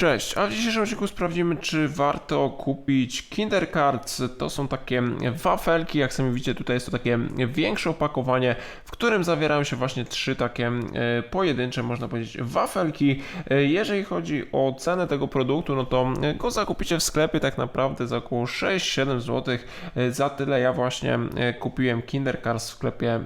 Cześć, a w dzisiejszym odcinku sprawdzimy, czy warto kupić Kinder Cards. To są takie wafelki, jak sami widzicie, tutaj jest to takie większe opakowanie, w którym zawierają się właśnie trzy takie e, pojedyncze, można powiedzieć, wafelki. E, Jeżeli chodzi o cenę tego produktu, no to go zakupicie w sklepie tak naprawdę za około 6-7 zł. E, Za tyle ja właśnie kupiłem Kinder Cards w sklepie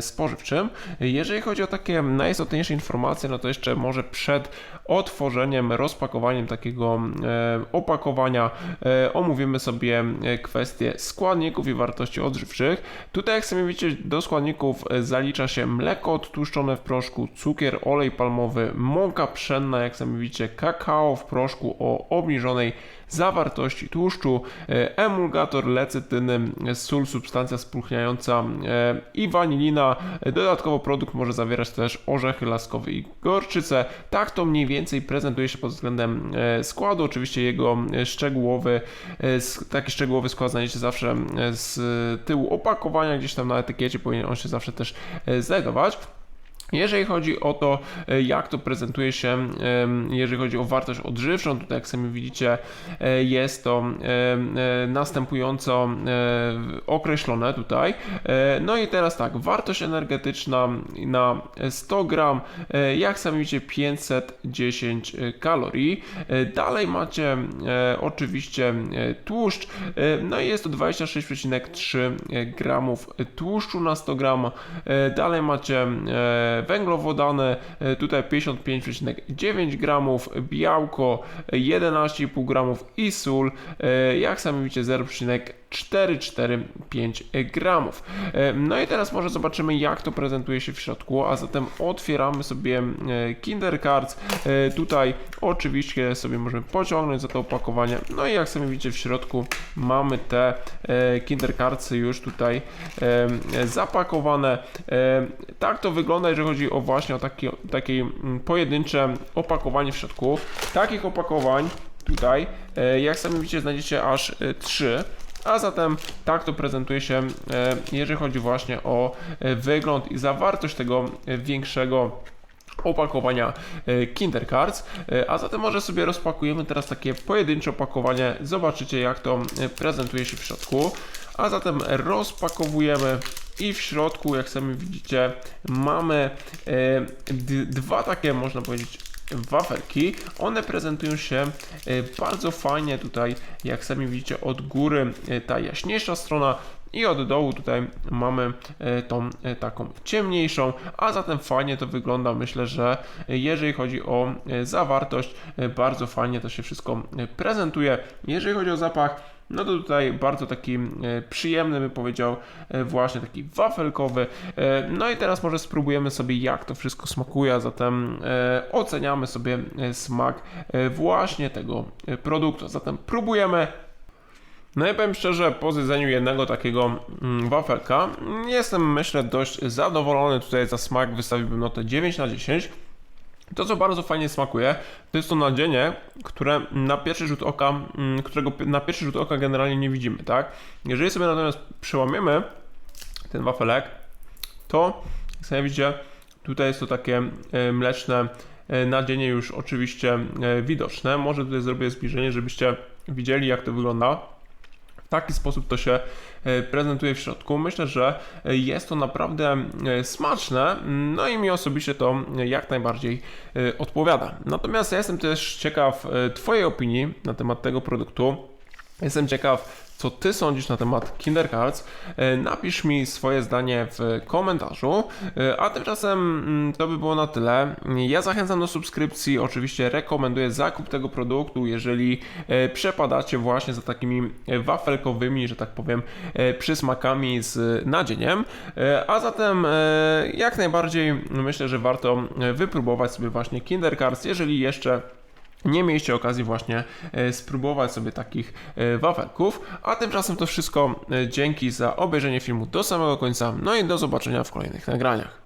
spożywczym. Jeżeli chodzi o takie najistotniejsze informacje, no to jeszcze może przed otworzeniem, rozpakowaniem takiego e, opakowania e, omówimy sobie e, kwestie składników i wartości odżywczych. Tutaj jak sami widzicie do składników zalicza się mleko odtłuszczone w proszku, cukier, olej palmowy, mąka pszenna, jak sami widzicie kakao w proszku o obniżonej zawartości tłuszczu, emulgator lecytyny, sól, substancja spróchniająca e, i wanilina. Dodatkowo produkt może zawierać też orzechy laskowe i gorczycę. Tak to mniej więcej prezentuje się pod względem składu. Oczywiście jego e, szczegółowy, e, taki szczegółowy skład znajdziecie zawsze e, z tyłu opakowania, gdzieś tam na etykiecie powinien on się zawsze też e, znajdować. Jeżeli chodzi o to, e, jak to prezentuje się, jeżeli chodzi o wartość odżywczą, tutaj jak sami widzicie, e, jest to e, następująco określone tutaj. No i teraz tak, wartość energetyczna na 100 gram, jak sami widzicie, 510 kalorii. Dalej macie oczywiście tłuszcz, no i jest to 26,3 gramów tłuszczu na 100 gram. Dalej macie węglowodany, e, tutaj 55,9 gramów, białko 11,5 gramów i sól, e, jak sami widzicie 0,445 gramów. E, No i teraz może zobaczymy jak to prezentuje się w środku, a zatem otwieramy sobie e, Kinder Cards. E, Tutaj oczywiście sobie możemy pociągnąć za to opakowanie. No i jak sami widzicie w środku mamy te Kinder Cardsy już tutaj zapakowane. Tak to wygląda, jeżeli chodzi o właśnie o takie, takie pojedyncze opakowanie w środku. Takich opakowań tutaj, jak sami widzicie, znajdziecie aż e, trzy. A zatem tak to prezentuje się, e, jeżeli chodzi właśnie o e, wygląd i zawartość tego e, większego opakowania Kinder Cards. A zatem może sobie rozpakujemy teraz takie pojedyncze opakowanie. Zobaczycie jak to prezentuje się w środku. A zatem rozpakowujemy i w środku, jak sami widzicie, mamy dwa takie, można powiedzieć, wafelki. One prezentują się e, bardzo fajnie tutaj, jak sami widzicie, od góry e, ta jaśniejsza strona i od dołu tutaj mamy e, tą taką ciemniejszą, a zatem fajnie to wygląda. Myślę, że jeżeli chodzi o zawartość, bardzo fajnie to się wszystko prezentuje. Jeżeli chodzi o zapach, no to tutaj bardzo taki e, przyjemny, bym powiedział, e, właśnie taki wafelkowy. E, No i teraz może spróbujemy sobie, jak to wszystko smakuje, a zatem oceniamy sobie smak właśnie tego produktu. Zatem próbujemy. No i powiem szczerze, po zjedzeniu jednego takiego mm, wafelka jestem, myślę, dość zadowolony. Tutaj za smak wystawiłbym notę 9 na 10. To, co bardzo fajnie smakuje, to jest to nadzienie, które na pierwszy rzut oka, mm, którego na pierwszy rzut oka generalnie nie widzimy, tak? Jeżeli sobie natomiast przełamiemy ten wafelek, to jak sobie widzicie, tutaj jest to takie e, mleczne e, nadzienie już oczywiście e, widoczne. Może tutaj zrobię zbliżenie, żebyście widzieli, jak to wygląda. Taki sposób to się e, prezentuje w środku. Myślę, że e, jest to naprawdę e, smaczne, no i mi osobiście to jak najbardziej odpowiada. Natomiast ja jestem też ciekaw Twojej opinii na temat tego produktu. Jestem ciekaw, co Ty sądzisz na temat Kinder Cards. E, Napisz mi swoje zdanie w komentarzu. E, A tymczasem mm, to by było na tyle. Ja zachęcam do subskrypcji. Oczywiście rekomenduję zakup tego produktu, jeżeli e, przepadacie właśnie za takimi wafelkowymi, że tak powiem, przysmakami z nadzieniem. A zatem jak najbardziej myślę, że warto wypróbować sobie właśnie Kinder Cards, jeżeli jeszcze nie mieliście okazji właśnie e, spróbować sobie takich e, wafelków. A tymczasem to wszystko. E, Dzięki za obejrzenie filmu do samego końca. No i do zobaczenia w kolejnych nagraniach.